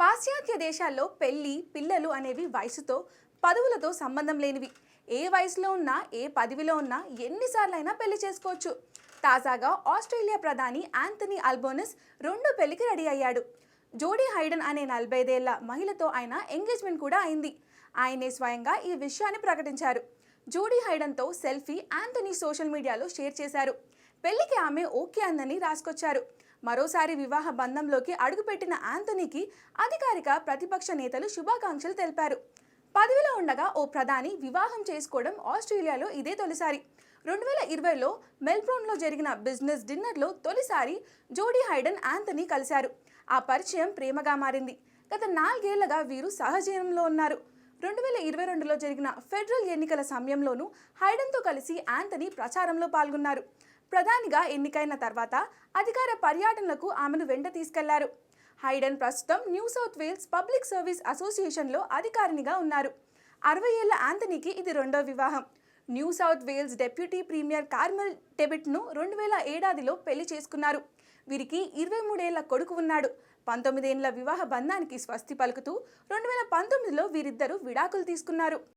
పాశ్చాత్య దేశాల్లో పెళ్ళి పిల్లలు అనేవి వయసుతో పదవులతో సంబంధం లేనివి. ఏ వయసులో ఉన్నా ఏ పదవిలో ఉన్నా ఎన్నిసార్లైనా పెళ్ళి చేసుకోవచ్చు. తాజాగా ఆస్ట్రేలియా ప్రధాని యాంథనీ అల్బోనస్ రెండో పెళ్ళికి రెడీ అయ్యాడు. జోడీ హైడన్ అనే నలభైదేళ్ళ మహిళతో ఆయన ఎంగేజ్మెంట్ కూడా అయింది. ఆయనే స్వయంగా ఈ విషయాన్ని ప్రకటించారు. Jodie హైడన్తో selfie Anthony social media share చేశారు. పెళ్ళికి ఆమె ఓకే అందని రాసుకొచ్చారు. మరోసారి వివాహ బంధంలోకి అడుగుపెట్టిన యాంథనీకి అధికారిక ప్రతిపక్ష నేతలు శుభాకాంక్షలు తెలిపారు. పదవిలో ఉండగా ఓ ప్రధాని వివాహం చేసుకోవడం ఆస్ట్రేలియాలో ఇదే తొలిసారి. రెండు వేల ఇరవైలో మెల్బోర్న్లో జరిగిన బిజినెస్ డిన్నర్లో తొలిసారి జోడీ హైడన్ యాంథనీ కలిశారు. ఆ పరిచయం ప్రేమగా మారింది. గత నాలుగేళ్ళగా వీరు సహజీవనంలో ఉన్నారు. రెండు వేల ఇరవై రెండులో జరిగిన ఫెడరల్ ఎన్నికల సమయంలోనూ హైడన్తో కలిసి యాంథనీ ప్రచారంలో పాల్గొన్నారు. ప్రధానిగా ఎన్నికైన తర్వాత అధికార పర్యటనలకు ఆమెను వెంట తీసుకెళ్ళారు. హైడన్ ప్రస్తుతం New South Wales public service అసోసియేషన్లో అధికారినిగా ఉన్నారు. అరవై ఏళ్ళ ఆంథనీకి ఇది రెండో వివాహం. New South Wales deputy premier Carmel టెబిట్ను రెండు వేల ఏడాదిలో పెళ్ళి చేసుకున్నారు. వీరికి ఇరవై మూడేళ్ళ కొడుకు ఉన్నాడు. పంతొమ్మిదేళ్ళ వివాహ బంధానికి స్వస్తి పలుకుతూ రెండు వేల పంతొమ్మిదిలో వీరిద్దరూ విడాకులు తీసుకున్నారు.